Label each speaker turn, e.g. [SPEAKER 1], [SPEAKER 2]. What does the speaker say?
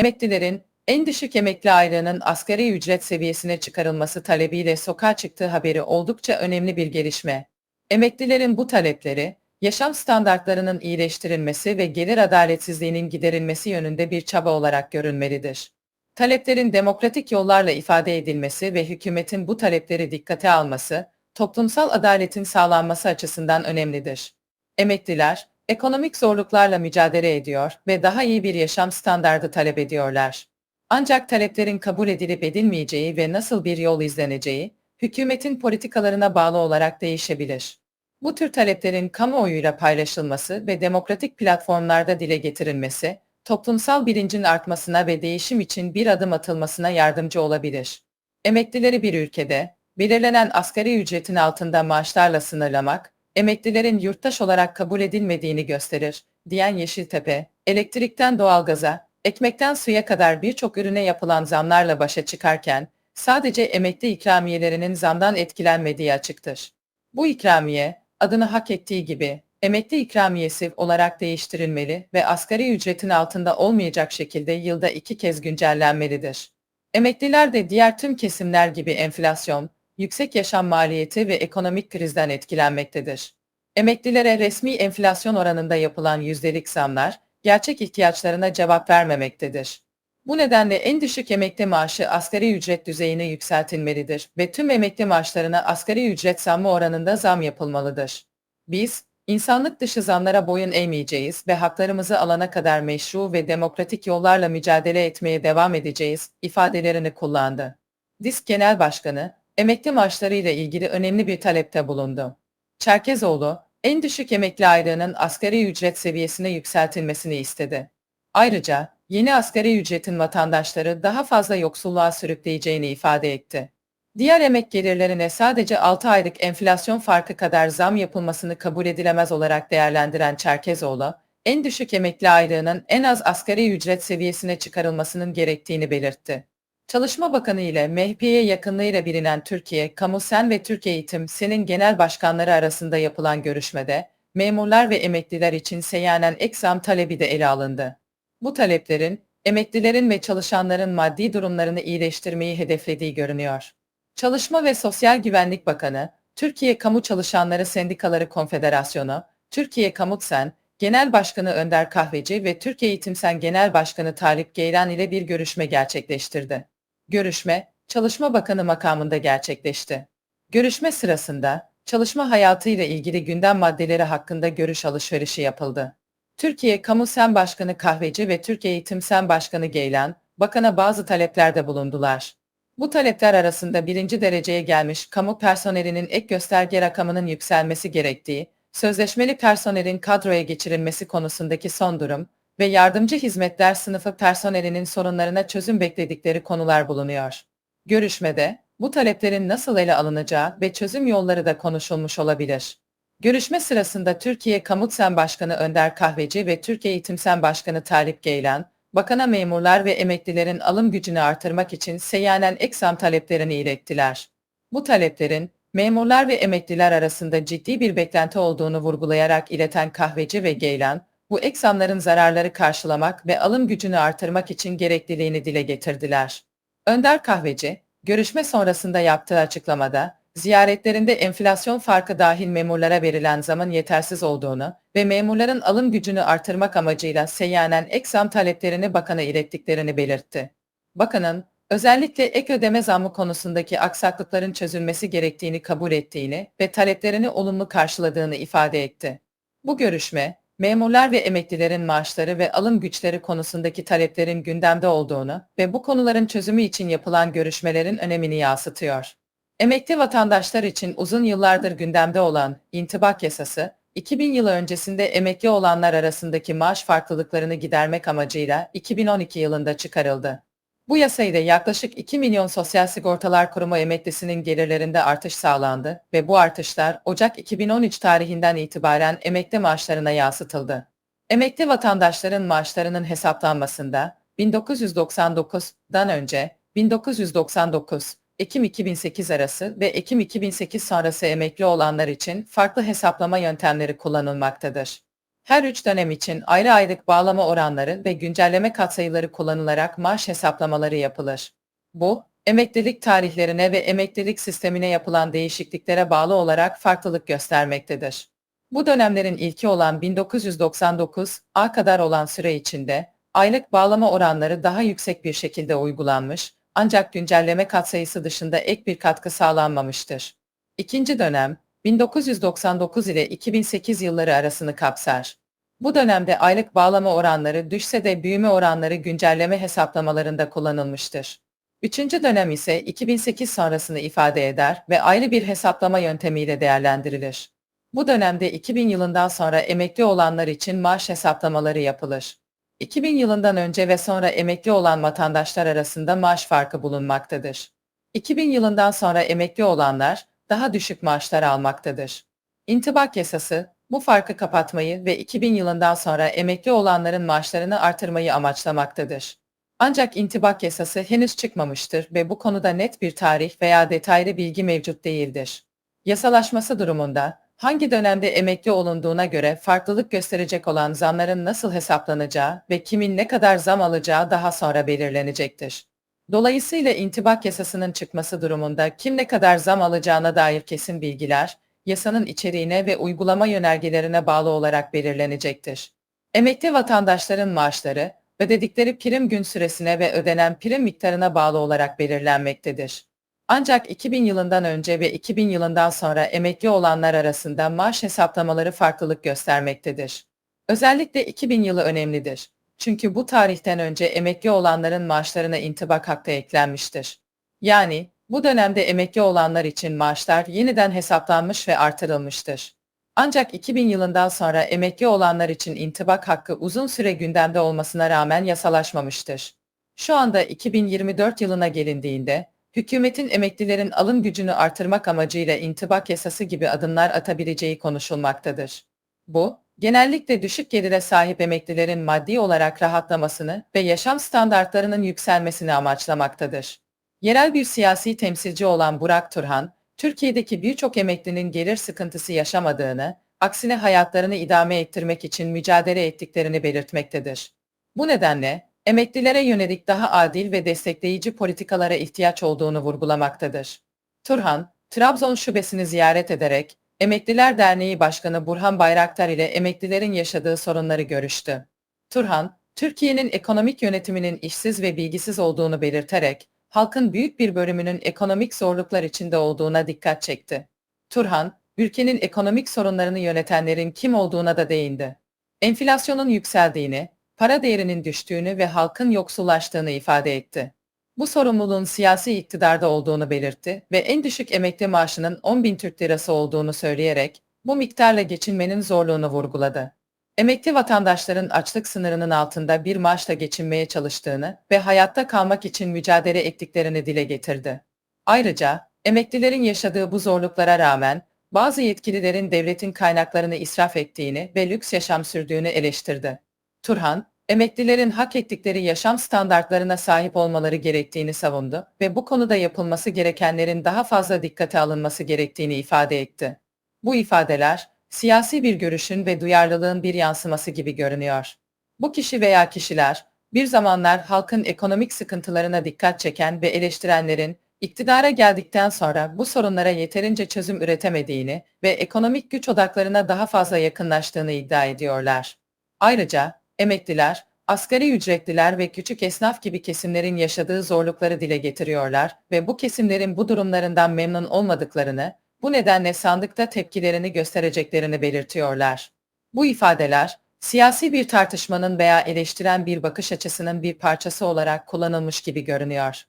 [SPEAKER 1] Emeklilerin en düşük emekli aylığının asgari ücret seviyesine çıkarılması talebiyle sokağa çıktığı haberi oldukça önemli bir gelişme. Emeklilerin bu talepleri, yaşam standartlarının iyileştirilmesi ve gelir adaletsizliğinin giderilmesi yönünde bir çaba olarak görünmelidir. Taleplerin demokratik yollarla ifade edilmesi ve hükümetin bu talepleri dikkate alması, toplumsal adaletin sağlanması açısından önemlidir. Emekliler, ekonomik zorluklarla mücadele ediyor ve daha iyi bir yaşam standardı talep ediyorlar. Ancak taleplerin kabul edilip edilmeyeceği ve nasıl bir yol izleneceği, hükümetin politikalarına bağlı olarak değişebilir. Bu tür taleplerin kamuoyuyla paylaşılması ve demokratik platformlarda dile getirilmesi, toplumsal bilincin artmasına ve değişim için bir adım atılmasına yardımcı olabilir. Emeklileri bir ülkede, belirlenen asgari ücretin altında maaşlarla sınırlamak, emeklilerin yurttaş olarak kabul edilmediğini gösterir, diyen Yeşiltepe, elektrikten doğalgaza, ekmekten suya kadar birçok ürüne yapılan zamlarla başa çıkarken, sadece emekli ikramiyelerinin zamdan etkilenmediği açıktır. Bu ikramiye, adını hak ettiği gibi, emekli ikramiyesi olarak değiştirilmeli ve asgari ücretin altında olmayacak şekilde yılda iki kez güncellenmelidir. Emekliler de diğer tüm kesimler gibi enflasyon, yüksek yaşam maliyeti ve ekonomik krizden etkilenmektedir. Emeklilere resmi enflasyon oranında yapılan yüzdelik zamlar, gerçek ihtiyaçlarına cevap vermemektedir. Bu nedenle en düşük emekli maaşı asgari ücret düzeyine yükseltilmelidir ve tüm emekli maaşlarına asgari ücret zammı oranında zam yapılmalıdır. Biz, insanlık dışı zamlara boyun eğmeyeceğiz ve haklarımızı alana kadar meşru ve demokratik yollarla mücadele etmeye devam edeceğiz ifadelerini kullandı. DİSK Genel Başkanı, emekli maaşları ile ilgili önemli bir talepte bulundu. Çerkezoğlu, en düşük emekli aylığının asgari ücret seviyesine yükseltilmesini istedi. Ayrıca, yeni asgari ücretin vatandaşları daha fazla yoksulluğa sürükleyeceğini ifade etti. Diğer emek gelirlerine sadece 6 aylık enflasyon farkı kadar zam yapılmasını kabul edilemez olarak değerlendiren Çerkezoğlu, en düşük emekli aylığının en az asgari ücret seviyesine çıkarılmasının gerektiğini belirtti. Çalışma Bakanı ile MHP'ye yakınlığıyla bilinen Türkiye, Kamu Sen ve Türkiye Eğitim Sen'in genel başkanları arasında yapılan görüşmede, memurlar ve emekliler için seyyanen ek zam talebi de ele alındı. Bu taleplerin, emeklilerin ve çalışanların maddi durumlarını iyileştirmeyi hedeflediği görünüyor. Çalışma ve Sosyal Güvenlik Bakanı, Türkiye Kamu Çalışanları Sendikaları Konfederasyonu, Türkiye Kamutsen, Genel Başkanı Önder Kahveci ve Türkiye Eğitimsen Genel Başkanı Talip Geylan ile bir görüşme gerçekleştirdi. Görüşme, Çalışma Bakanı makamında gerçekleşti. Görüşme sırasında, çalışma hayatıyla ilgili gündem maddeleri hakkında görüş alışverişi yapıldı. Türkiye Kamu Sen Başkanı Kahveci ve Türkiye Eğitim Sen Başkanı Geylan, bakana bazı taleplerde bulundular. Bu talepler arasında birinci dereceye gelmiş kamu personelinin ek gösterge rakamının yükselmesi gerektiği, sözleşmeli personelin kadroya geçirilmesi konusundaki son durum ve yardımcı hizmetler sınıfı personelinin sorunlarına çözüm bekledikleri konular bulunuyor. Görüşmede, bu taleplerin nasıl ele alınacağı ve çözüm yolları da konuşulmuş olabilir. Görüşme sırasında Türkiye Kamutsen Başkanı Önder Kahveci ve Türkiye Eğitimsen Başkanı Talip Geylan, bakana memurlar ve emeklilerin alım gücünü artırmak için seyyanen eksam taleplerini ilettiler. Bu taleplerin, memurlar ve emekliler arasında ciddi bir beklenti olduğunu vurgulayarak ileten Kahveci ve Geylan, bu eksamların zararları karşılamak ve alım gücünü artırmak için gerekliliğini dile getirdiler. Önder Kahveci, görüşme sonrasında yaptığı açıklamada, ziyaretlerinde enflasyon farkı dahil memurlara verilen zamın yetersiz olduğunu ve memurların alım gücünü artırmak amacıyla seyyanen ek zam taleplerini bakana ilettiklerini belirtti. Bakanın, özellikle ek ödeme zammı konusundaki aksaklıkların çözülmesi gerektiğini kabul ettiğini ve taleplerini olumlu karşıladığını ifade etti. Bu görüşme, memurlar ve emeklilerin maaşları ve alım güçleri konusundaki taleplerin gündemde olduğunu ve bu konuların çözümü için yapılan görüşmelerin önemini yansıtıyor. Emekli vatandaşlar için uzun yıllardır gündemde olan intibak yasası, 2000 yılı öncesinde emekli olanlar arasındaki maaş farklılıklarını gidermek amacıyla 2012 yılında çıkarıldı. Bu yasayla yaklaşık 2 milyon Sosyal Sigortalar Kurumu emeklisinin gelirlerinde artış sağlandı ve bu artışlar Ocak 2013 tarihinden itibaren emekli maaşlarına yansıtıldı. Emekli vatandaşların maaşlarının hesaplanmasında 1999'dan önce 1999 Ekim 2008 arası ve Ekim 2008 sonrası emekli olanlar için farklı hesaplama yöntemleri kullanılmaktadır. Her üç dönem için ayrı aylık bağlama oranları ve güncelleme katsayıları kullanılarak maaş hesaplamaları yapılır. Bu, emeklilik tarihlerine ve emeklilik sistemine yapılan değişikliklere bağlı olarak farklılık göstermektedir. Bu dönemlerin ilki olan 1999'a kadar olan süre içinde aylık bağlama oranları daha yüksek bir şekilde uygulanmış ancak güncelleme katsayısı dışında ek bir katkı sağlanmamıştır. İkinci dönem 1999 ile 2008 yılları arasını kapsar. Bu dönemde aylık bağlama oranları düşse de büyüme oranları güncelleme hesaplamalarında kullanılmıştır. Üçüncü dönem ise 2008 sonrasını ifade eder ve ayrı bir hesaplama yöntemiyle değerlendirilir. Bu dönemde 2000 yılından sonra emekli olanlar için maaş hesaplamaları yapılır. 2000 yılından önce ve sonra emekli olan vatandaşlar arasında maaş farkı bulunmaktadır. 2000 yılından sonra emekli olanlar daha düşük maaşlar almaktadır. İntibak yasası bu farkı kapatmayı ve 2000 yılından sonra emekli olanların maaşlarını artırmayı amaçlamaktadır. Ancak intibak yasası henüz çıkmamıştır ve bu konuda net bir tarih veya detaylı bilgi mevcut değildir. Yasalaşması durumunda hangi dönemde emekli olunduğuna göre farklılık gösterecek olan zamların nasıl hesaplanacağı ve kimin ne kadar zam alacağı daha sonra belirlenecektir. Dolayısıyla intibak yasasının çıkması durumunda kim ne kadar zam alacağına dair kesin bilgiler, yasanın içeriğine ve uygulama yönergelerine bağlı olarak belirlenecektir. Emekli vatandaşların maaşları, ödedikleri prim gün süresine ve ödenen prim miktarına bağlı olarak belirlenmektedir. Ancak 2000 yılından önce ve 2000 yılından sonra emekli olanlar arasında maaş hesaplamaları farklılık göstermektedir. Özellikle 2000 yılı önemlidir. Çünkü bu tarihten önce emekli olanların maaşlarına intibak hakkı eklenmiştir. Yani bu dönemde emekli olanlar için maaşlar yeniden hesaplanmış ve artırılmıştır. Ancak 2000 yılından sonra emekli olanlar için intibak hakkı uzun süre gündemde olmasına rağmen yasalaşmamıştır. Şu anda 2024 yılına gelindiğinde, hükümetin emeklilerin alım gücünü artırmak amacıyla intibak yasası gibi adımlar atabileceği konuşulmaktadır. Bu, genellikle düşük gelire sahip emeklilerin maddi olarak rahatlamasını ve yaşam standartlarının yükselmesini amaçlamaktadır. Yerel bir siyasi temsilci olan Burak Turhan, Türkiye'deki birçok emeklinin gelir sıkıntısı yaşamadığını, aksine hayatlarını idame ettirmek için mücadele ettiklerini belirtmektedir. Bu nedenle emeklilere yönelik daha adil ve destekleyici politikalara ihtiyaç olduğunu vurgulamaktadır. Turhan, Trabzon şubesini ziyaret ederek Emekliler Derneği Başkanı Burhan Bayraktar ile emeklilerin yaşadığı sorunları görüştü. Turhan, Türkiye'nin ekonomik yönetiminin işsiz ve bilgisiz olduğunu belirterek, halkın büyük bir bölümünün ekonomik zorluklar içinde olduğuna dikkat çekti. Turhan, ülkenin ekonomik sorunlarını yönetenlerin kim olduğuna da değindi. Enflasyonun yükseldiğini, para değerinin düştüğünü ve halkın yoksullaştığını ifade etti. Bu sorumluluğun siyasi iktidarda olduğunu belirtti ve en düşük emekli maaşının 10 bin Türk lirası olduğunu söyleyerek bu miktarla geçinmenin zorluğunu vurguladı. Emekli vatandaşların açlık sınırının altında bir maaşla geçinmeye çalıştığını ve hayatta kalmak için mücadele ettiklerini dile getirdi. Ayrıca emeklilerin yaşadığı bu zorluklara rağmen bazı yetkililerin devletin kaynaklarını israf ettiğini ve lüks yaşam sürdüğünü eleştirdi. Turhan, emeklilerin hak ettikleri yaşam standartlarına sahip olmaları gerektiğini savundu ve bu konuda yapılması gerekenlerin daha fazla dikkate alınması gerektiğini ifade etti. Bu ifadeler, siyasi bir görüşün ve duyarlılığın bir yansıması gibi görünüyor. Bu kişi veya kişiler, bir zamanlar halkın ekonomik sıkıntılarına dikkat çeken ve eleştirenlerin, iktidara geldikten sonra bu sorunlara yeterince çözüm üretemediğini ve ekonomik güç odaklarına daha fazla yakınlaştığını iddia ediyorlar. Ayrıca, emekliler, asgari ücretliler ve küçük esnaf gibi kesimlerin yaşadığı zorlukları dile getiriyorlar ve bu kesimlerin bu durumlarından memnun olmadıklarını, bu nedenle sandıkta tepkilerini göstereceklerini belirtiyorlar. Bu ifadeler, siyasi bir tartışmanın veya eleştiren bir bakış açısının bir parçası olarak kullanılmış gibi görünüyor.